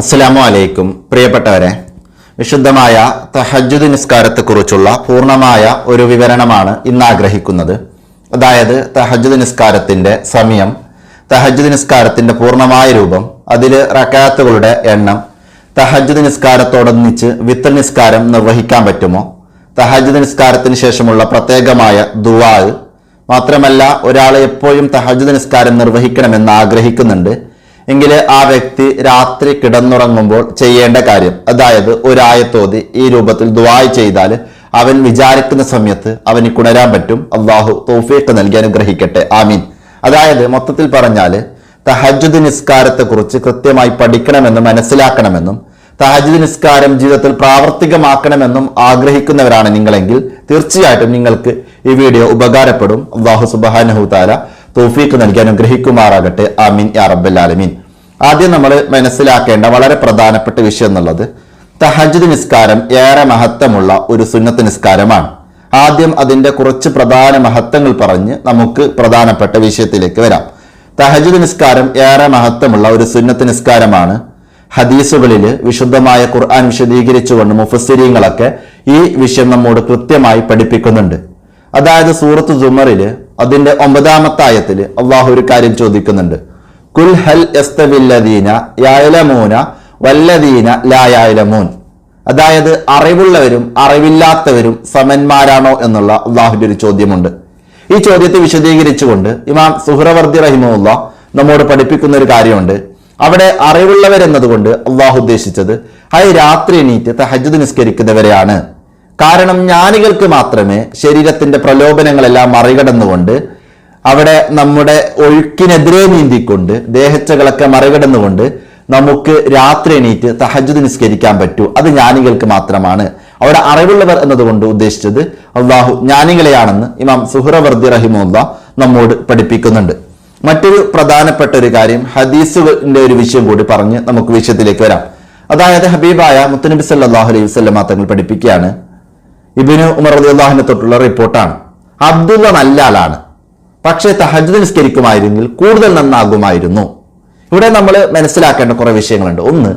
അസ്സലാമു അലൈക്കും. പ്രിയപ്പെട്ടവരെ വിശുദ്ധമായ തഹജുദ് നിസ്കാരത്തെക്കുറിച്ചുള്ള പൂർണമായ ഒരു വിവരണമാണ് ഇന്ന് ആഗ്രഹിക്കുന്നത് അതായത് തഹജുദ് നിസ്കാരത്തിന്റെ സമയം തഹജുദ് നിസ്കാരത്തിന്റെ പൂർണമായ രൂപം അതിൽ റക്കാത്തുകളുടെ എണ്ണം തഹജുദ് നിസ്കാരത്തോടൊന്നിച്ച് വിത്തൽ നിസ്കാരം നിർവഹിക്കാൻ പറ്റുമോ തഹജുദ് നിസ്കാരത്തിന് ശേഷമുള്ള പ്രത്യേകമായ ദുവാ മാത്രമല്ല ഒരാൾ എപ്പോഴും തഹജുദ് നിസ്കാരം നിർവഹിക്കണമെന്ന് ആഗ്രഹിക്കുന്നുണ്ട്. എങ്കിൽ ആ വ്യക്തി രാത്രി കിടന്നുറങ്ങുമ്പോൾ ചെയ്യേണ്ട കാര്യം അതായത് ഒരായത്തോതി ഈ രൂപത്തിൽ ദുവായ് ചെയ്താൽ അവൻ വിചാരിക്കുന്ന സമയത്ത് അവന് കുണരാൻ പറ്റും. അള്ളാഹു തോഫീക്ക് നൽകി അനുഗ്രഹിക്കട്ടെ. ആമീൻ. അതായത് മൊത്തത്തിൽ പറഞ്ഞാൽ തഹജ്ജുദ് നിസ്കാരത്തെക്കുറിച്ച് കൃത്യമായി പഠിക്കണമെന്നും മനസ്സിലാക്കണമെന്നും തഹജുദ് നിസ്കാരം ജീവിതത്തിൽ പ്രാവർത്തികമാക്കണമെന്നും ആഗ്രഹിക്കുന്നവരാണ് നിങ്ങളെങ്കിൽ തീർച്ചയായിട്ടും നിങ്ങൾക്ക് ഈ വീഡിയോ ഉപകാരപ്പെടും. അള്ളാഹു സുബാനഹു താല തോഫീക്ക് നൽകി അനുഗ്രഹിക്കുമാറാകട്ടെ. ആമീൻ യാ റബ്ബൽ ആലമീൻ. ആദ്യം നമ്മൾ മനസ്സിലാക്കേണ്ട വളരെ പ്രധാനപ്പെട്ട വിഷയം എന്നുള്ളത് തഹജ്ജുദ് നിസ്കാരം ഏറെ മഹത്വമുള്ള ഒരു സുന്നത്ത് നിസ്കാരമാണ്. ആദ്യം അതിന്റെ കുറച്ച് പ്രധാന മഹത്വങ്ങൾ പറഞ്ഞ് നമുക്ക് പ്രധാനപ്പെട്ട വിഷയത്തിലേക്ക് വരാം. തഹജ്ജുദ് നിസ്കാരം ഏറെ മഹത്വമുള്ള ഒരു സുന്നത്ത് നിസ്കാരമാണ്. ഹദീസുകളിൽ വിശുദ്ധമായ ഖുർആൻ വിശദീകരിച്ചുകൊണ്ട് മുഫസ്സിരിയങ്ങളൊക്കെ ഈ വിഷയം നമ്മോട് കൃത്യമായി പഠിപ്പിക്കുന്നുണ്ട്. അതായത് സൂറത്ത് സുമറിൽ അതിന്റെ ഒമ്പതാമത്തെ ആയത്തിൽ അള്ളാഹു ഒരു കാര്യം ചോദിക്കുന്നുണ്ട്. കുൽ ഹൽ യായലമൂന വല്ലദീന ലായായലമൂൻ അതായത് അറിവുള്ളവരും അറിവില്ലാത്തവരും സമന്മാരാണോ എന്നുള്ള അള്ളാഹുവിന്റെ ഒരു ചോദ്യമുണ്ട്. ഈ ചോദ്യത്തെ വിശദീകരിച്ചുകൊണ്ട് ഇമാം സുഹ്റവർദി റഹിമുല്ല നമ്മോട് പഠിപ്പിക്കുന്ന ഒരു കാര്യമുണ്ട്. അവിടെ അറിവുള്ളവരെന്നതുകൊണ്ട് അള്ളാഹു ഉദ്ദേശിച്ചത് അത് രാത്രി എണീറ്റ് തഹജ് നിസ്കരിക്കുന്നവരെയാണ്. കാരണം ജ്ഞാനികൾക്ക് മാത്രമേ ശരീരത്തിന്റെ പ്രലോഭനങ്ങളെല്ലാം മറികടന്നുകൊണ്ട് അവിടെ നമ്മുടെ ഒഴുക്കിനെതിരെ നീന്തിക്കൊണ്ട് ദേഹച്ചകളൊക്കെ മറികടന്നുകൊണ്ട് നമുക്ക് രാത്രി എണീറ്റ് തഹജ്ജുദ് നിസ്കരിക്കാൻ പറ്റൂ. അത് ജ്ഞാനികൾക്ക് മാത്രമാണ്. അവിടെ അറിവുള്ളവർ എന്നതുകൊണ്ട് ഉദ്ദേശിച്ചത് അള്ളാഹു ജ്ഞാനികളെയാണെന്ന് ഇമാം സുഹ്റവർദി റഹിമുല്ല നമ്മോട് പഠിപ്പിക്കുന്നുണ്ട്. മറ്റൊരു പ്രധാനപ്പെട്ട ഒരു കാര്യം ഹദീസുകളുടെ ഒരു വിഷയം കൂടി പറഞ്ഞ് നമുക്ക് വിഷയത്തിലേക്ക് വരാം. അതായത് ഹബീബായ മുത്തനബി സല്ലാഹു അലൈഹി വസ്ലം തങ്ങൾ പഠിപ്പിക്കുകയാണ് ഇബിന് ഉമർ അള്ളാഹിനെ തൊട്ടുള്ള റിപ്പോർട്ടാണ്. അബ്ദുള്ള നല്ല ആളാണ്. പക്ഷേ തഹജ് നിസ്കരിക്കുമായിരുന്നെങ്കിൽ കൂടുതൽ നന്നാകുമായിരുന്നു. ഇവിടെ നമ്മൾ മനസ്സിലാക്കേണ്ട കുറെ വിഷയങ്ങളുണ്ട്. ഒന്ന്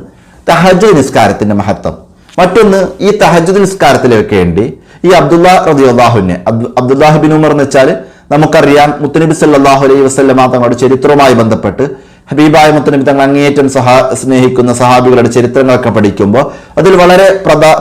തഹജ് നിസ്കാരത്തിന്റെ മഹത്വം. മറ്റൊന്ന് ഈ തഹജ് നിസ്കാരത്തിലേക്ക് വേണ്ടി ഈ അബ്ദുള്ള റദിയുള്ളാഹുവിനെ അബ്ദുല്ലാഹിബിൻ ഉമർ എന്ന് വെച്ചാൽ നമുക്കറിയാം മുത്തനബി സല്ലാഹു അലൈഹി വസ്ലമ തങ്ങളുടെ ചരിത്രവുമായി ബന്ധപ്പെട്ട് ഹബീബായ മുത്തനബി തങ്ങൾ അങ്ങേയറ്റം സഹാ സ്നേഹിക്കുന്ന സഹാബികളുടെ ചരിത്രങ്ങളൊക്കെ പഠിക്കുമ്പോൾ അതിൽ വളരെ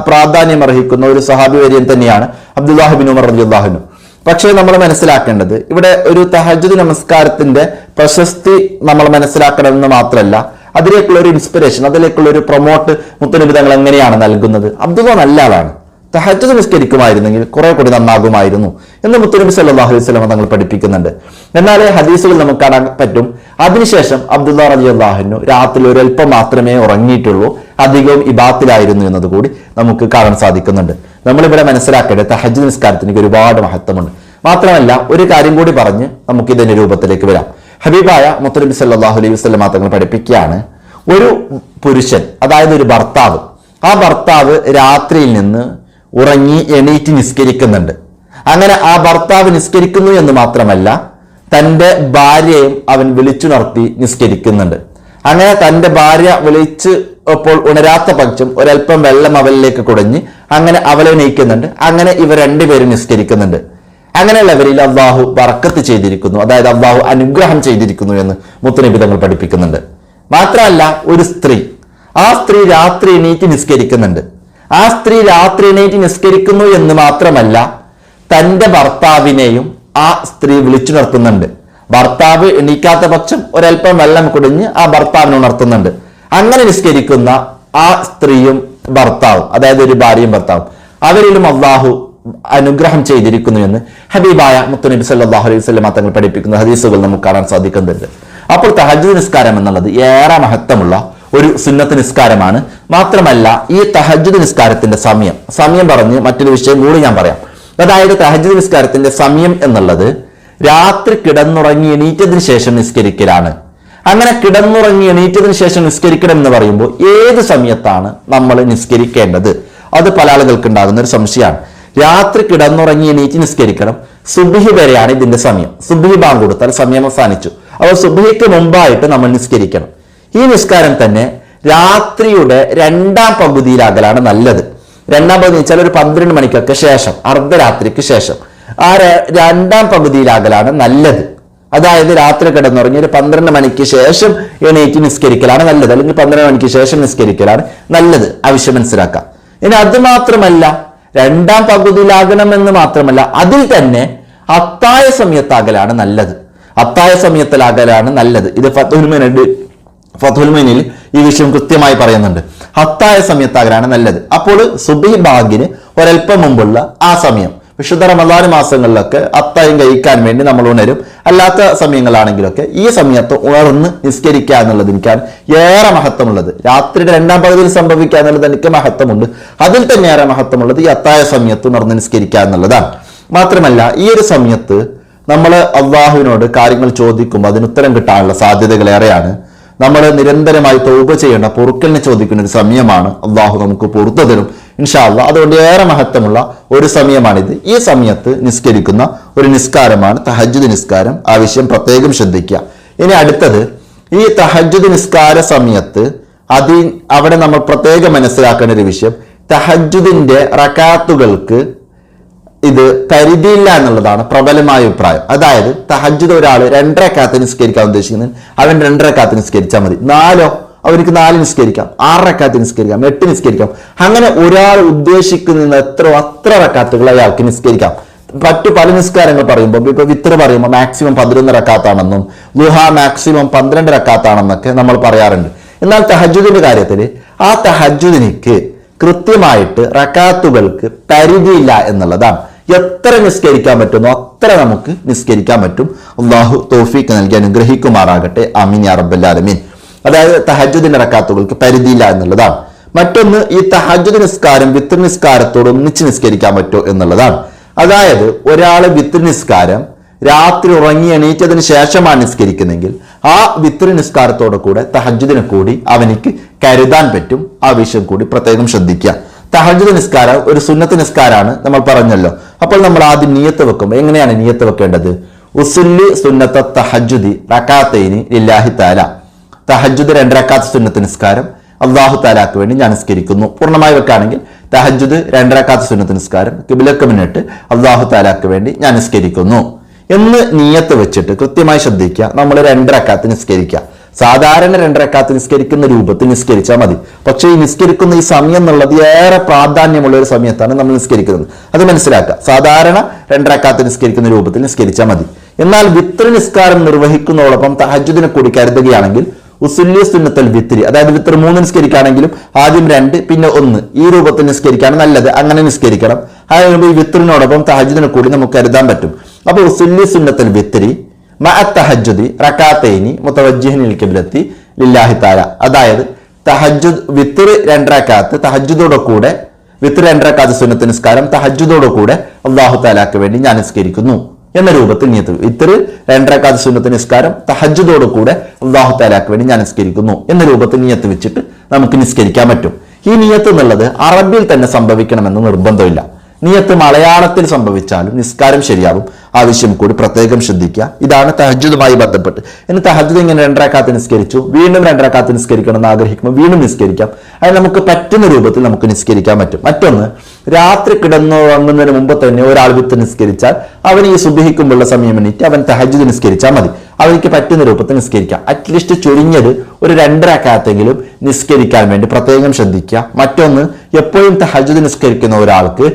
പ്രാധാന്യം അർഹിക്കുന്ന ഒരു സഹാബി വര്യൻ തന്നെയാണ് അബ്ദുല്ലാഹിബിൻ ഉമർ റദിയുള്ളാഹുനു പക്ഷേ നമ്മൾ മനസ്സിലാക്കേണ്ടത് ഇവിടെ ഒരു തഹജുദ് നമസ്കാരത്തിന്റെ പ്രശസ്തി നമ്മൾ മനസ്സിലാക്കണമെന്ന് മാത്രമല്ല അതിലേക്കുള്ള ഒരു ഇൻസ്പിറേഷൻ അതിലേക്കുള്ള ഒരു പ്രൊമോട്ട് മുത്തനബി തങ്ങൾ എങ്ങനെയാണ് നൽകുന്നത്? അബ്ദുള്ള നല്ല ആളാണ്. തഹജുദ് നിസ്കരിക്കുമായിരുന്നെങ്കിൽ കുറെ കൂടി നന്നാകുമായിരുന്നു എന്ന് മുത്തനബി സല്ലാഹു അലൈഹി സ്വലമ തങ്ങൾ പഠിപ്പിക്കുന്നുണ്ട്. എന്നാൽ ഹദീസുകൾ നമുക്ക് കാണാൻ പറ്റും. അതിനുശേഷം അബ്ദുള്ള റലി അള്ളാഹുനു രാത്രി ഒരൽപ്പം മാത്രമേ ഉറങ്ങിയിട്ടുള്ളൂ. അധികവും ഇബാത്തിലായിരുന്നു എന്നത് കൂടി നമുക്ക് കാണാൻ സാധിക്കുന്നുണ്ട്. നമ്മളിവിടെ മനസ്സിലാക്കേണ്ടത് തഹജ് നിസ്കാരത്തിന് ഒരുപാട് മഹത്വമുണ്ട്. മാത്രമല്ല ഒരു കാര്യം കൂടി പറഞ്ഞ് നമുക്ക് ഇതിന്റെ രൂപത്തിലേക്ക് വരാം. ഹബീബായ മുത്തനബി സല്ലാഹു അലൈഹി വസ്ലം മാത്രങ്ങൾ പഠിപ്പിക്കുകയാണ്. ഒരു പുരുഷൻ അതായത് ഒരു ഭർത്താവ് ആ ഭർത്താവ് രാത്രിയിൽ നിന്ന് ഉറങ്ങി എണീറ്റ് നിസ്കരിക്കുന്നുണ്ട്. അങ്ങനെ ആ ഭർത്താവ് നിസ്കരിക്കുന്നു എന്ന് മാത്രമല്ല തന്റെ ഭാര്യയും അവൻ വിളിച്ചുണർത്തി നിസ്കരിക്കുന്നുണ്ട്. അങ്ങനെ തന്റെ ഭാര്യ വിളിച്ച് അപ്പോൾ ഉണരാത്ത പക്ഷം ഒരല്പം വെള്ളം അവളിലേക്ക് കുടഞ്ഞ് അങ്ങനെ അവളെ നീക്കുന്നുണ്ട്. അങ്ങനെ ഇവർ രണ്ടുപേരും നിസ്കരിക്കുന്നുണ്ട്. അങ്ങനെയുള്ളവരിൽ അള്ളാഹു വറക്കത്ത് ചെയ്തിരിക്കുന്നു. അതായത് അള്ളാഹു അനുഗ്രഹം ചെയ്തിരിക്കുന്നു എന്ന് മുത്തനബി തങ്ങൾ പഠിപ്പിക്കുന്നുണ്ട്. മാത്രമല്ല ഒരു സ്ത്രീ. ആ സ്ത്രീ രാത്രി എണീറ്റ് നിസ്കരിക്കുന്നുണ്ട്. ആ സ്ത്രീ രാത്രി എണീറ്റ് നിസ്കരിക്കുന്നു എന്ന് മാത്രമല്ല തന്റെ ഭർത്താവിനെയും ആ സ്ത്രീ വിളിച്ചു നിർത്തുന്നുണ്ട് ഭർത്താവ് എണീക്കാത്ത പക്ഷം ഒരല്പം വെള്ളം കുടിഞ്ഞ് ആ ഭർത്താവിനെ ഉണർത്തുന്നുണ്ട്. അങ്ങനെ നിസ്കരിക്കുന്ന ആ സ്ത്രീയും ഭർത്താവും അതായത് ഒരു ഭാര്യയും ഭർത്താവും അവരിലും അള്ളാഹു അനുഗ്രഹം ചെയ്തിരിക്കുന്നു എന്ന് ഹബീബായ മുത്തുനബി സല്ലാഹു അലൈഹി സ്വലമ തങ്ങൾ പഠിപ്പിക്കുന്ന ഹദീസുകൾ നമുക്ക് കാണാൻ സാധിക്കുന്നുണ്ട്. അപ്പോൾ തഹജ് നിസ്കാരം എന്നുള്ളത് ഏറെ മഹത്വമുള്ള ഒരു സുന്നത്ത് നിസ്കാരമാണ്. മാത്രമല്ല ഈ തഹജ് നിസ്കാരത്തിന്റെ സമയം സമയം പറഞ്ഞ് മറ്റൊരു വിഷയം കൂടി ഞാൻ പറയാം. അതായത് തഹജ് നിസ്കാരത്തിന്റെ സമയം എന്നുള്ളത് രാത്രി കിടന്നുറങ്ങി എണീറ്റതിന് ശേഷം നിസ്കരിക്കലാണ്. അങ്ങനെ കിടന്നുറങ്ങി എണീറ്റതിന് ശേഷം നിസ്കരിക്കണം എന്ന് പറയുമ്പോൾ ഏത് സമയത്താണ് നമ്മൾ നിസ്കരിക്കേണ്ടത്? അത് പല ആളുകൾക്ക് ഉണ്ടാകുന്ന ഒരു സംശയമാണ്. രാത്രി കിടന്നുറങ്ങി എണീറ്റ് നിസ്കരിക്കണം സുബിഹി വരെയാണ് ഇതിന്റെ സമയം. സുബിഹി ബാങ്ക് കൊടുത്താൽ സമയം അവസാനിച്ചു. അപ്പോൾ സുബിഹിക്ക് മുമ്പായിട്ട് നമ്മൾ നിസ്കരിക്കണം. ഈ നിസ്കാരം തന്നെ രാത്രിയുടെ രണ്ടാം പകുതിയിലാകലാണ് നല്ലത്. രണ്ടാം പകുതി വെച്ചാൽ ഒരു പന്ത്രണ്ട് മണിക്കൊക്കെ ശേഷം അർദ്ധരാത്രിക്ക് ശേഷം. ആ രണ്ടാം പകുതിയിലാകലാണ് നല്ലത്. അതായത് രാത്രി കിടന്നുറങ്ങി ഒരു പന്ത്രണ്ട് മണിക്ക് ശേഷം എണീറ്റ് നിസ്കരിക്കലാണ് നല്ലത്. അല്ലെങ്കിൽ പന്ത്രണ്ട് മണിക്ക് ശേഷം നിസ്കരിക്കലാണ് നല്ലത്. ആവശ്യം മനസ്സിലാക്കാം. ഇനി അത് മാത്രമല്ല രണ്ടാം പകുതിയിലാകണമെന്ന് മാത്രമല്ല അതിൽ തന്നെ അത്തായ സമയത്താകലാണ് നല്ലത്. അത്തായ സമയത്തിലാകലാണ് നല്ലത്. ഇത് ഫത്തുൽമനുണ്ട് ഫത്തുൽമനിൽ ഈ വിഷയം കൃത്യമായി പറയുന്നുണ്ട്. ഹത്തായ സമയത്താകലാണ് നല്ലത്. അപ്പോൾ സുബി ബാഗിന് ഒരൽപ്പം മുമ്പുള്ള ആ സമയം. വിശുദ്ധ റമദാൻ മാസങ്ങളിലൊക്കെ അത്തായം കഴിക്കാൻ വേണ്ടി നമ്മൾ ഉണരും. അല്ലാത്ത സമയങ്ങളാണെങ്കിലൊക്കെ ഈ സമയത്ത് ഉണർന്ന് നിസ്കരിക്കുക എന്നുള്ളത് എനിക്കാണ് ഏറെ മഹത്വമുള്ളത്. രാത്രിയുടെ രണ്ടാം പകുതിയിൽ സംഭവിക്കുക എന്നുള്ളത് എനിക്ക് മഹത്വമുണ്ട്. അതിൽ തന്നെ ഏറെ മഹത്വമുള്ളത് ഈ അത്തായ സമയത്ത് ഉണർന്ന് നിസ്കരിക്കുക എന്നുള്ളതാണ്. മാത്രമല്ല ഈ ഒരു സമയത്ത് നമ്മൾ അള്ളാഹുവിനോട് കാര്യങ്ങൾ ചോദിക്കുമ്പോൾ അതിന് ഉത്തരം കിട്ടാനുള്ള സാധ്യതകൾ ഏറെയാണ്. നമ്മൾ നിരന്തരമായി തൗബ ചെയ്യേണ്ട പൊറുക്കലിനെ ചോദിക്കുന്ന ഒരു സമയമാണ് അള്ളാഹു നമുക്ക് പൊറത്തു തരും. ഇൻഷാല്ല അതുകൊണ്ട് ഏറെ മഹത്വമുള്ള ഒരു സമയമാണിത്. ഈ സമയത്ത് നിസ്കരിക്കുന്ന ഒരു നിസ്കാരമാണ് തഹജ്ജുദ് നിസ്കാരം. ആവശ്യം പ്രത്യേകം ശ്രദ്ധിക്കുക. ഇനി അടുത്തത് ഈ തഹജ്ജുദ് നിസ്കാര സമയത്ത് അതി അവിടെ നമ്മൾ പ്രത്യേകം മനസ്സിലാക്കേണ്ട ഒരു വിഷയം തഹജുദിന്റെ റക്കാത്തുകൾക്ക് ഇത് പരിധിയില്ല എന്നുള്ളതാണ് പ്രബലമായ അഭിപ്രായം. അതായത് തഹജ്ജുദ് ഒരാൾ രണ്ടര കാത്ത് നിസ്കരിക്കാൻ ഉദ്ദേശിക്കുന്നത് അവൻ രണ്ടര കാത്ത് നിസ്കരിച്ചാൽ മതി. നാലോ? അവർക്ക് നാല് നിസ്കരിക്കാം. ആറരക്കാത്ത് നിസ്കരിക്കാം. എട്ട് നിസ്കരിക്കാം. അങ്ങനെ ഒരാൾ ഉദ്ദേശിക്കുന്ന എത്ര അത്ര റക്കാത്തുകൾ അയാൾക്ക് നിസ്കരിക്കാം. മറ്റു പല നിസ്കാരങ്ങൾ പറയുമ്പോൾ ഇപ്പൊ വിത്ര പറയുമ്പോൾ മാക്സിമം പതിനൊന്ന് റക്കാത്താണെന്നും ലുഹ മാക്സിമം പന്ത്രണ്ട് റക്കാത്താണെന്നൊക്കെ നമ്മൾ പറയാറുണ്ട്. എന്നാൽ തഹജുദിന്റെ കാര്യത്തിൽ ആ തഹജുദിനിക്ക് കൃത്യമായിട്ട് റക്കാത്തുകൾക്ക് പരിധിയില്ല എന്നുള്ളതാണ്. എത്ര നിസ്കരിക്കാൻ പറ്റുമോ അത്ര നമുക്ക് നിസ്കരിക്കാൻ പറ്റും. അള്ളാഹു തോഫീക്ക് നൽകി അനുഗ്രഹിക്കുമാറാകട്ടെ. അമീൻ യാ റബ്ബല്ലാലമീൻ അതായത് തഹജുദിന്റെ റക്കാത്തുകൾക്ക് പരിധിയില്ല എന്നുള്ളതാണ്. മറ്റൊന്ന് ഈ തഹജുദ് നിസ്കാരം വിത്ത് നിസ്കാരത്തോട് ഒന്നിച്ച് നിസ്കരിക്കാൻ പറ്റുമോ എന്നുള്ളതാണ്. അതായത് ഒരാൾ വിത്ത് നിസ്കാരം രാത്രി ഉറങ്ങി എണീറ്റതിന് ശേഷമാണ് നിസ്കരിക്കുന്നെങ്കിൽ ആ വിത്ര നിസ്കാരത്തോടെ കൂടെ തഹജുദിനെ കൂടി അവനിക്ക് കരുതാൻ പറ്റും. ആ വിഷയം കൂടി പ്രത്യേകം ശ്രദ്ധിക്കുക. തഹജുദ് നിസ്കാരം ഒരു സുന്നത്ത് നിസ്കാരമാണ് നമ്മൾ പറഞ്ഞല്ലോ. അപ്പോൾ നമ്മൾ ആദ്യം നിയത്ത് വെക്കും എങ്ങനെയാണ് നിയത്ത് വെക്കേണ്ടത്? ഉസുല്ലി സുന്നത്ത തഹജുദി റക്കാത്തൈനി ലില്ലാഹി താല തഹജുദ് രണ്ടരക്കാത്ത സുന്നത്ത് നിസ്കാരം അള്ളാഹു താലാക്ക് വേണ്ടി ഞാൻ നിസ്കരിക്കുന്നു. പൂർണമായി വെക്കുകയാണെങ്കിൽ തഹജുദ് രണ്ടരക്കാത്ത സുന്നത്ത് നിസ്കാരം കിബിലക്ക് മുന്നിട്ട് അള്ളാഹു താലാക്ക് വേണ്ടി ഞാൻ നിസ്കരിക്കുന്നു. എന്ന് നീയത്ത് വെച്ചിട്ട് കൃത്യമായി ശ്രദ്ധിക്കുക. നമ്മൾ രണ്ടരക്കാത്ത് നിസ്കരിക്കുക. സാധാരണ രണ്ടരക്കാത്ത് നിസ്കരിക്കുന്ന രൂപത്തിൽ നിസ്കരിച്ചാൽ മതി. പക്ഷേ ഈ നിസ്കരിക്കുന്ന ഈ സമയം എന്നുള്ളത് ഏറെ പ്രാധാന്യമുള്ള ഒരു സമയത്താണ് നമ്മൾ നിസ്കരിക്കുന്നത്. അത് മനസ്സിലാക്കുക. സാധാരണ രണ്ടരക്കാത്ത് നിസ്കരിക്കുന്ന രൂപത്തിൽ നിസ്കരിച്ചാൽ മതി. എന്നാൽ വിത്ര നിസ്കാരം നിർവഹിക്കുന്നതോടൊപ്പം തഹജുദിനെ കൂടി കരുതുകയാണെങ്കിൽ ഉസുല്യ സുന്നത്തൽ വിത്രി അതായത് വിത്ര മൂന്ന് നിസ്കരിക്കുകയാണെങ്കിലും ആദ്യം രണ്ട് പിന്നെ ഒന്ന് ഈ രൂപത്തിൽ നിസ്കരിക്കുകയാണ് നല്ലത്. അങ്ങനെ നിസ്കരിക്കണം. അതായത് ഈ വിത്രിനോടൊപ്പം തഹജുദിനെ കൂടി നമുക്ക് കരുതാൻ പറ്റും. അപ്പൊ ഉസുല്യ സുന്നത്തൽ വിത്തിരി മഅ തഹജ്ജുദി റക്കാത്തൈനി മുത്തവജ്ജിഹിനിൽ കിബ്ലത്തി ലില്ലാഹി താല അതായത് തഹജ്ജുദ് വിത്തിർ രണ്ടരക്കാത്ത് തഹജ്ജുദോടെ കൂടെ വിത്തിർ രണ്ടരക്കാത്ത് സുന്നത്ത് നിസ്കാരം തഹജ്ജുദോടെ കൂടെ അള്ളാഹു താലാക്ക് വേണ്ടി ഞാൻ നിസ്കരിക്കുന്നു എന്ന രൂപത്തിൽ നീത്ത് വിത്ർ രണ്ടരക്കാത്ത് സുന്നത്ത് നിസ്കാരം തഹജ്ജുദോടെ കൂടെ അള്ളാഹു താലാക്ക് വേണ്ടി ഞാൻ നിസ്കരിക്കുന്നു എന്ന രൂപത്തിൽ നീയത്ത് വെച്ചിട്ട് നമുക്ക് നിസ്കരിക്കാൻ പറ്റും. ഈ നിയത്ത് എന്നുള്ളത് അറബിയിൽ തന്നെ സംഭവിക്കണമെന്ന് നിർബന്ധമില്ല. നിയത്ത് മലയാളത്തിൽ സംഭവിച്ചാലും നിസ്കാരം ശരിയാവും ആവശ്യം കൂടി പ്രത്യേകം ശ്രദ്ധിക്കുക. ഇതാണ് തഹജുദുമായി ബന്ധപ്പെട്ട്. ഇനി തഹജുദ് ഇങ്ങനെ രണ്ടരക്കാത്ത് നിസ്കരിച്ചു. വീണ്ടും രണ്ടരക്കാത്ത് നിസ്കരിക്കണം എന്ന് ആഗ്രഹിക്കുമ്പോൾ വീണ്ടും നിസ്കരിക്കാം. അത് നമുക്ക് പറ്റുന്ന രൂപത്തിൽ നമുക്ക് നിസ്കരിക്കാൻ പറ്റും. മറ്റൊന്ന് രാത്രി കിടന്നുറങ്ങുന്നതിന് മുമ്പ് തന്നെ ഒരാൾ വിത്ത് നിസ്കരിച്ചാൽ അവൻ ഈ സുബിഹിക്കുമ്പോഴുള്ള സമയം എണീറ്റ് അവൻ തഹജുദ് നിസ്കരിച്ചാൽ മതി. അവനിക്ക് പറ്റുന്ന രൂപത്തിൽ നിസ്കരിക്കാം. അറ്റ്ലീസ്റ്റ് ചുരുങ്ങിയത് ഒരു രണ്ടരക്കാത്തെങ്കിലും നിസ്കരിക്കാൻ വേണ്ടി പ്രത്യേകം ശ്രദ്ധിക്കുക. മറ്റൊന്ന് എപ്പോഴും തഹജുദ് നിസ്കരിക്കുന്ന ഒരാൾക്ക്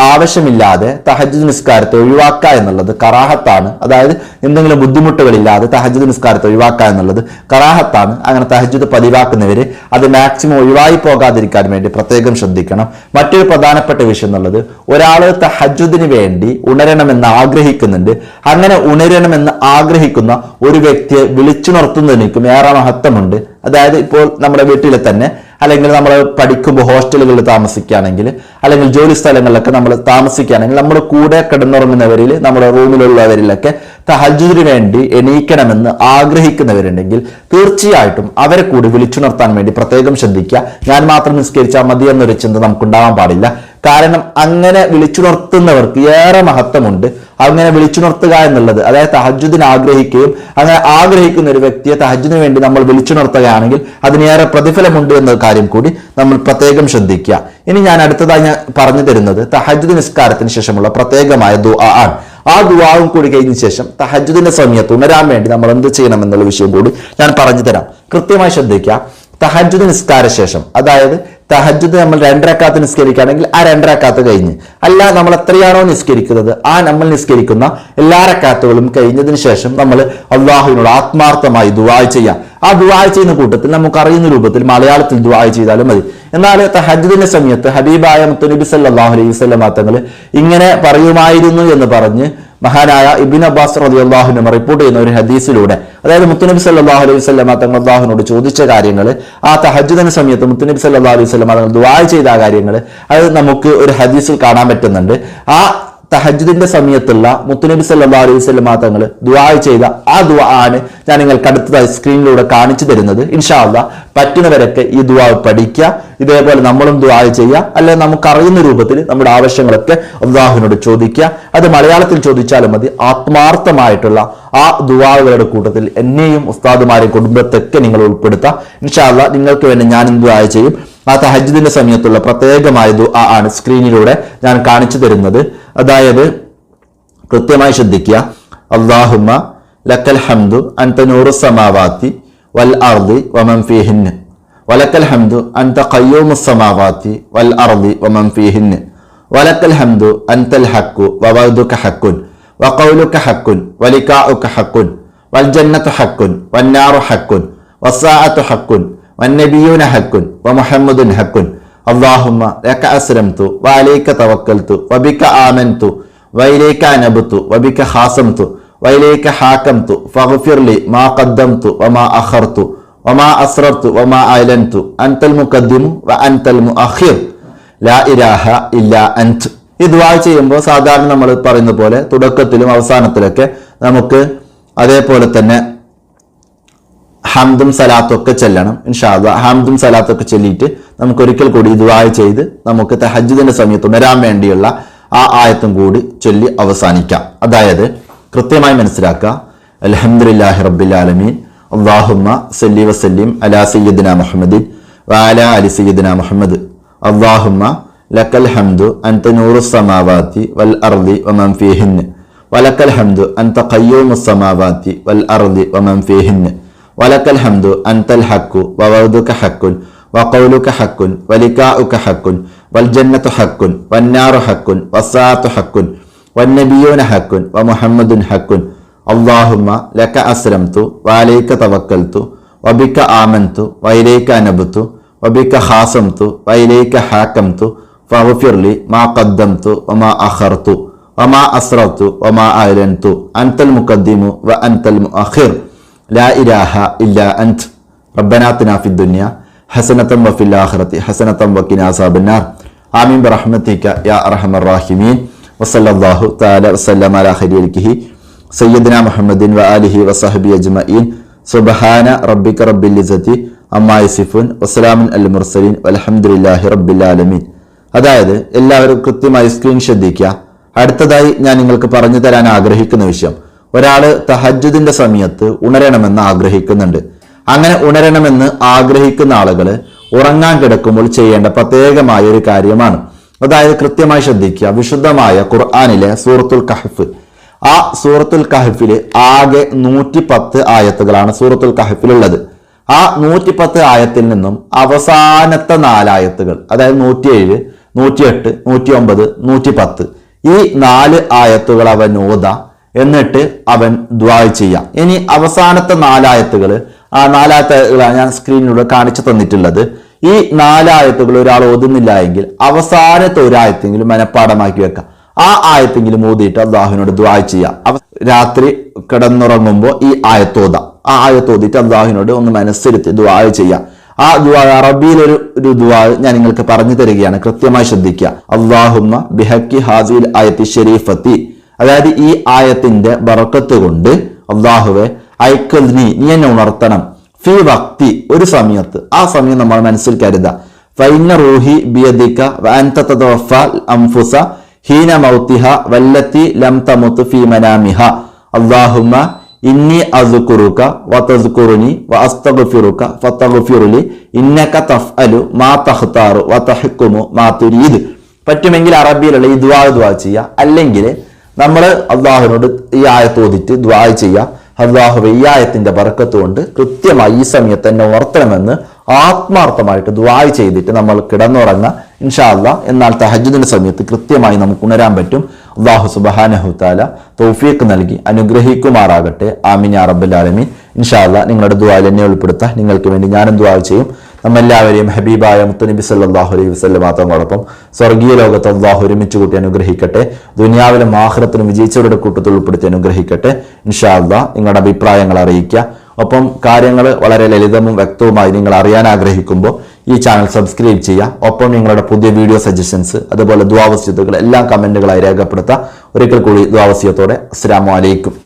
ആവശ്യമില്ലാതെ തഹജ് നിസ്കാരത്തെ ഒഴിവാക്കുക എന്നുള്ളത് കറാഹത്താണ്. അതായത് എന്തെങ്കിലും ബുദ്ധിമുട്ടുകളില്ലാതെ തഹജ് നിസ്കാരത്തെ ഒഴിവാക്കുക എന്നുള്ളത് കറാഹത്താണ്. അങ്ങനെ തഹജ് പതിവാക്കുന്നവര് അത് മാക്സിമം ഒഴിവായി പോകാതിരിക്കാൻ വേണ്ടി പ്രത്യേകം ശ്രദ്ധിക്കണം. മറ്റൊരു പ്രധാനപ്പെട്ട വിഷയം എന്നുള്ളത് ഒരാൾ തഹജുദിന് വേണ്ടി ഉണരണമെന്ന് ആഗ്രഹിക്കുന്നുണ്ട്. അങ്ങനെ ഉണരണമെന്ന് ആഗ്രഹിക്കുന്ന ഒരു വ്യക്തിയെ വിളിച്ചുണർത്തുന്നതിനും ഏറെ മഹത്വമുണ്ട്. അതായത് ഇപ്പോൾ നമ്മുടെ വീട്ടിൽ തന്നെ അല്ലെങ്കിൽ നമ്മൾ പഠിക്കുമ്പോൾ ഹോസ്റ്റലുകളിൽ താമസിക്കുകയാണെങ്കിൽ അല്ലെങ്കിൽ ജോലി സ്ഥലങ്ങളിലൊക്കെ നമ്മൾ താമസിക്കുകയാണെങ്കിൽ നമ്മുടെ കൂടെ കിടന്നുറങ്ങുന്നവരിൽ നമ്മുടെ റൂമിലുള്ളവരിലൊക്കെ തഹജുദിന് വേണ്ടി എണീക്കണമെന്ന് ആഗ്രഹിക്കുന്നവരുണ്ടെങ്കിൽ തീർച്ചയായിട്ടും അവരെ കൂടി വിളിച്ചുണർത്താൻ വേണ്ടി പ്രത്യേകം ശ്രദ്ധിക്കുക. ഞാൻ മാത്രം നിസ്കരിച്ചാൽ മതി എന്നൊരു ചിന്ത നമുക്കുണ്ടാവാൻ പാടില്ല. കാരണം അങ്ങനെ വിളിച്ചുണർത്തുന്നവർക്ക് ഏറെ മഹത്വമുണ്ട്. അങ്ങനെ വിളിച്ചുണർത്തുക എന്നുള്ളത്. അതായത് തഹജുദിന് ആഗ്രഹിക്കുകയും അങ്ങനെ ആഗ്രഹിക്കുന്ന ഒരു വ്യക്തിയെ തഹജുദിന് വേണ്ടി നമ്മൾ വിളിച്ചുണർത്തുകയാണെങ്കിൽ അതിനേറെ പ്രതിഫലമുണ്ട് എന്ന കാര്യം കൂടി നമ്മൾ പ്രത്യേകം ശ്രദ്ധിക്കുക. ഇനി ഞാൻ അടുത്തതായി ഞാൻ പറഞ്ഞു തരുന്നത് തഹജുദ് നിസ്കാരത്തിന് ശേഷമുള്ള പ്രത്യേകമായ ദുആ ആണ്. ആ ദുവാവും കൂടി കഴിഞ്ഞ ശേഷം തഹജുദിന്റെ സമയത്ത് ഉണരാൻ വേണ്ടി നമ്മൾ എന്ത് ചെയ്യണം എന്നുള്ള വിഷയം കൂടി ഞാൻ പറഞ്ഞു തരാം. കൃത്യമായി ശ്രദ്ധിക്കുക. തഹജുദ് നിസ്കാര ശേഷം അതായത് തഹജുദ് നമ്മൾ രണ്ടരക്കാത്ത് നിസ്കരിക്കുകയാണെങ്കിൽ ആ രണ്ടരക്കാത്ത് കഴിഞ്ഞ്. അല്ല നമ്മൾ എത്രയാണോ നിസ്കരിക്കുന്നത് ആ നമ്മൾ നിസ്കരിക്കുന്ന എല്ലാ റക്കാത്തുകളും കഴിഞ്ഞതിന് ശേഷം നമ്മൾ അള്ളാഹുവിനോട് ആത്മാർത്ഥമായി ദുവായ് ചെയ്യാം. ആ ദുവായ് ചെയ്യുന്ന കൂട്ടത്തിൽ നമുക്ക് അറിയുന്ന രൂപത്തിൽ മലയാളത്തിൽ ദുവായ് ചെയ്താലും മതി. എന്നാൽ തഹജുദിന്റെ സമയത്ത് ഹബീബായ മുത്തനബി സല്ലാഹു അലൈഹി വസല്ലം തങ്ങൾ ഇങ്ങനെ പറയുമായിരുന്നു എന്ന് പറഞ്ഞ് മഹാനായ ഇബിൻ അബ്ബാസ് റതി അള്ളാഹുനും റിപ്പോർട്ട് ചെയ്യുന്ന ഒരു ഹദീസിലൂടെ അതായത് മുത്തുനബി സല്ലാഹു അലൈഹി വസ്ലമ തങ്ങൾ അള്ളാഹുനോട് ചോദിച്ച കാര്യങ്ങൾ ആ തഹജുദന സമയത്ത് മുത്തുനബി സല്ലാ അലൈഹി വസ്ലമ തങ്ങൾ ദുആ ചെയ്ത കാര്യങ്ങൾ അത് നമുക്ക് ഒരു ഹദീസിൽ കാണാൻ പറ്റുന്നുണ്ട്. ആ തഹജുദിന്റെ സമയത്തുള്ള മുത്തുനബി സല്ലാ അലൈഹി സ്വലമാ തങ്ങൾ ദുആ ചെയ്ത ആ ദുആ ആണ് ഞാൻ നിങ്ങൾക്ക് അടുത്തതായി സ്ക്രീനിലൂടെ കാണിച്ചു തരുന്നത്. ഇൻഷാല്ല പറ്റുന്നവരൊക്കെ ഈ ദുആ പഠിക്കുക. ഇതേപോലെ നമ്മളും ദുആ ചെയ്യുക. അല്ലെങ്കിൽ നമുക്കറിയുന്ന രൂപത്തിൽ നമ്മുടെ ആവശ്യങ്ങളൊക്കെ അള്ളാഹുവിനോട് ചോദിക്കുക. അത് മലയാളത്തിൽ ചോദിച്ചാലും മതി. ആത്മാർത്ഥമായിട്ടുള്ള ആ ദുആകളുടെ കൂട്ടത്തിൽ എന്നെയും ഉസ്താദുമാരെയും കുടുംബത്തൊക്കെ നിങ്ങൾ ഉൾപ്പെടുത്തുക ഇൻഷാല്ല നിങ്ങൾക്ക് വേണ്ടി ഞാൻ ദുആ ചെയ്യും. ആ തഹജ്ജുദിന്റെ സമയത്തുള്ള പ്രത്യേകമായ ദുആ ആണ് സ്ക്രീനിലൂടെ ഞാൻ കാണിച്ചു തരുന്നത്. അതായത് കൃത്യമായി ശ്രദ്ധിക്കുക. അള്ളാഹുമ്മ ലക്കൽ ഹംദു അൻത നൂറു സമാവാത്തി വൽ അർദി വമൻ ഫീഹിന്ന്. വലക്കൽ ഹംദു അൻത ഖയ്യൂമു സമാവാത്തി വൽ അർദി വമൻ ഫീഹിന്ന്. വലക്കൽ ഹംദു അൻതൽ ഹക്കു വവഅദുക ഹക്കുൻ. വഖൗലുക ഹക്കുൻ വലികാഉക ഹക്കുൻ. വൽജന്നത്തു ഹക്കുൻ വന്നാറു ഹക്കുൻ. വസ്സാഅത്തു ഹക്കുൻ വന്നബിയൂന ഹക്കുൻ വമുഹമ്മദുൻ ഹക്കുൻ. അള്ളാഹുമ്മ ലക്ക അസ്ലംതു വലൈക്ക തവക്കൽത്തു വബിക്ക ആമൻതു വൈലേക്ക അനബുത്തു വബിക്ക ഹാസംതു വൈലേക്ക് ഹാക്കംതു ഫഗ്ഫിർലി മാ ഖദ്ദംതു വമാ അഖർതു വമാ അസ്രത്തു വമാ അലൻതു അൻതൽ മുഖദ്ദിമു വ അൻതൽ മുഅഖിർ. ലാ ഇരാഹ ഇല്ല അൻത്. ഈ ദുആ ചെയ്യുമ്പോൾ സാധാരണ നമ്മൾ പറയുന്ന പോലെ തുടക്കത്തിലും അവസാനത്തിലൊക്കെ നമുക്ക് അതേപോലെ തന്നെ ഹംദും സലാത്തും ഒക്കെ ചെല്ലണം ഇൻഷാല്ല ഹംദും സലാത്തും ഒക്കെ ചൊല്ലിയിട്ട് നമുക്ക് ഒരിക്കൽ കൂടി ദുആ ചെയ്ത് നമുക്ക് തഹജ്ജുദിന്റെ സമയത്ത് ഉണരാൻ വേണ്ടിയുള്ള ആ ആയത്തും കൂടി ചൊല്ലി അവസാനിക്കാം. അതായത് കൃത്യമായി മനസ്സിലാക്കുക. അൽഹംദുലില്ലാഹി റബ്ബിൽ ആലമീൻ. അള്ളാഹുമ്മ സല്ലി വസല്ലിം അലാ സയ്യദിന മുഹമ്മദിൻ വാല അലി സയ്യദിന മുഹമ്മദ്. അള്ളാഹുമ്മ ലക്കൽ ഹംദു അൻത നൂറു സമാവാത്തി വൽ അർദി വമൻ ഫീഹിന്ന് വലക്കൽ ഹംദു അൻത ഖയ്യൂമു സമാവാത്തി വൽ അർദി വമൻ ഫീഹിന്ന് ولك الحمد أنت الحق ووعدك حق وقولك حق ولقاؤك حق والجنة حق والنار حق والصاعة حق والنبيون حق ومحمد حق. اللهم لك أسلمت وعليك توكلت وبك آمنت وإليك نبت وبك خاصمت وإليك حاكمت. فاغفر لي ما قدمت وما أخرت وما أسررت وما أعلنت. أنت المقدم وأنت المؤخر. ലാ ഇരാഹ ഇല്ല അൻത്. റബ്ബനാത്തിന ഫി ദുന്യ. ഹസനത്തം വഫിൽ ആഖിറത്തി. ഹസനത്തം വക്കിന ആസാബിന്നാർ ആമീൻ ബറഹ്മത്തിക യാ അർഹമർ റാഹിമീൻ. വസല്ലല്ലാഹു തആല വസല്ലമ അലാ ഖൈരിൽകിഹി സയ്യിദ്ന മുഹമ്മദിൻ വ ആലിഹി വസഹബി അജ്മഈൻ. സുബ്ഹാന റബ്ബിക റബ്ബിൽ ഇസ്സത്തി അമ്മാ യസിഫുൻ. വസലാമുൻ അൽ മുർസലീൻ. വൽഹംദുലില്ലാഹി റബ്ബിൽ ആലമീൻ. അതായത് എല്ലാവരും കൃത്യമായി സ്ക്രീൻ ശ്രദ്ധിക്കുക അടുത്തതായി ഞാൻ നിങ്ങൾക്ക് പറഞ്ഞു തരാൻ ആഗ്രഹിക്കുന്ന വിഷയം. ഒരാൾ തഹജുദിന്റെ സമയത്ത് ഉണരണമെന്ന് ആഗ്രഹിക്കുന്നുണ്ട്. അങ്ങനെ ഉണരണമെന്ന് ആഗ്രഹിക്കുന്ന ആളുകൾ ഉറങ്ങാൻ കിടക്കുമ്പോൾ ചെയ്യേണ്ട പ്രത്യേകമായ ഒരു കാര്യമാണ്. അതായത് കൃത്യമായി ശ്രദ്ധിക്കുക. വിശുദ്ധമായ ഖുർആാനിലെ സൂറത്തുൽ കഹഫ്. ആ സൂറത്തുൽ കഹഫിൽ ആകെ നൂറ്റി പത്ത് ആയത്തുകളാണ് സൂറത്തുൽ കഹഫിലുള്ളത്. ആ നൂറ്റിപ്പത്ത് ആയത്തിൽ നിന്നും അവസാനത്തെ നാലായത്തുകൾ അതായത് നൂറ്റിയേഴ് നൂറ്റിയെട്ട് നൂറ്റി ഒമ്പത് നൂറ്റി പത്ത് ഈ നാല് ആയത്തുകൾ അവൻ ഓത എന്നിട്ട് അവൻ ദ്വായ് ചെയ്യാം. ഇനി അവസാനത്തെ നാലായത്തുകൾ ആ നാലായത്തുകളാണ് ഞാൻ സ്ക്രീനിലൂടെ കാണിച്ചു തന്നിട്ടുള്ളത്. ഈ നാലായത്തുകൾ ഒരാൾ ഓതുന്നില്ല എങ്കിൽ അവസാനത്തെ ഒരായത്തെങ്കിലും മനഃപ്പാടമാക്കി വെക്കാം. ആ ആയത്തെങ്കിലും ഓതിയിട്ട് അള്ളാഹുവിനോട് ദ്വായ് ചെയ്യാം. രാത്രി കിടന്നുറങ്ങുമ്പോൾ ഈ ആയത്തോതാം ആ ആയത്തോതിയിട്ട് അള്ളാഹുവിനോട് ഒന്ന് മനസ്സിരുത്തി ദ്വായ് ചെയ്യാം. ആ ദുആ അറബിയിലൊരു ഒരു ദുആ ഞാൻ നിങ്ങൾക്ക് പറഞ്ഞു തരികയാണ്. കൃത്യമായി ശ്രദ്ധിക്കുക. അള്ളാഹുമ്മ ബിഹക്കി ഹാസിൽ ആയത്തി ഷെരീഫത്തി അതായത് ഈ ആയത്തിന്റെ ബറക്കത്ത് കൊണ്ട് അള്ളാഹുവെ ഐക്കൽ നീ നീ എന്നെ ഉണർത്തണം. ഫി ഭക്തി ഒരു സമയത്ത്. ആ സമയം നമ്മൾ മനസ്സിൽ കരുതുക ഫൈന റൂഹി ബിയദിക വഅൻത തതവഫ അൻഫുസ ഹീന മൗത്തിഹ വല്ലത്തി ലം തമുത്ത് ഫീ മനാമിഹ. അള്ളാഹുമ ഇന്നി അസുക്കുറുക വതസ്കുറുനി ഫത്തഗുഫിറുലി ഇന്നക്ക ഇന്നക തഫ്അലു മാ തഖ്താറു വതഹ്കുമു മാ തുരീദ്. പറ്റുമെങ്കിൽ അറബിയിലുള്ള ഈ ദുആ ദുആ ചെയ്യുക. അല്ലെങ്കിൽ നമ്മൾ അള്ളാഹുവിനോട് ഈ ആയത്ത് ഓതിട്ട് ദുആ ചെയ്യുക അള്ളാഹു ഈ ആയത്തിന്റെ പറക്കത്ത് കൊണ്ട് കൃത്യമായി ഈ സമയത്ത് എന്നെ ഉണർത്തണമെന്ന് ആത്മാർത്ഥമായിട്ട് ദ്വായ ചെയ്തിട്ട് നമ്മൾ കിടന്നുറങ്ങുക ഇൻഷാ അല്ല എന്നാൽ തഹജുദിന്റെ സമയത്ത് കൃത്യമായി നമുക്ക് ഉണരാൻ പറ്റും. അള്ളാഹു സുബഹാനഹുത്താല തൗഫീഖ് നൽകി അനുഗ്രഹിക്കുമാറാകട്ടെ. ആമീൻ യാ റബ്ബൽ ആലമീൻ. ഇൻഷാ അല്ല നിങ്ങളുടെ ദ്വായിൽ എന്നെ ഉൾപ്പെടുത്താം നിങ്ങൾക്ക് വേണ്ടി ഞാനും ദുആ ചെയ്യും. നമ്മെല്ലാവരെയും ഹബീബായ മുത്തനബി സല്ലാഹു അലൈഹി വസ്ലം മാത്രമോടൊപ്പം സ്വർഗീയ ലോകത്ത് അള്ളാഹു ഒരുമിച്ച് കൂട്ടി അനുഗ്രഹിക്കട്ടെ. ദുനിയാവിലും ആഹ്റത്തിനും വിജയിച്ചവരുടെ കൂട്ടത്തിൽ ഉൾപ്പെടുത്തി അനുഗ്രഹിക്കട്ടെ. ഇൻഷാ അല്ലാ നിങ്ങളുടെ അഭിപ്രായങ്ങൾ അറിയിക്കുക. ഒപ്പം കാര്യങ്ങൾ വളരെ ലളിതവും വ്യക്തവുമായി നിങ്ങൾ അറിയാൻ ആഗ്രഹിക്കുമ്പോൾ ഈ ചാനൽ സബ്സ്ക്രൈബ് ചെയ്യുക. ഒപ്പം നിങ്ങളുടെ പുതിയ വീഡിയോ സജഷൻസ് അതുപോലെ ദ്വാവസ്യത്തുകൾ എല്ലാം കമന്റുകളായി രേഖപ്പെടുത്തുക. ഒരിക്കൽ കൂടി ദ്വാവസ്യത്തോടെ അസ്സാം വലൈക്കും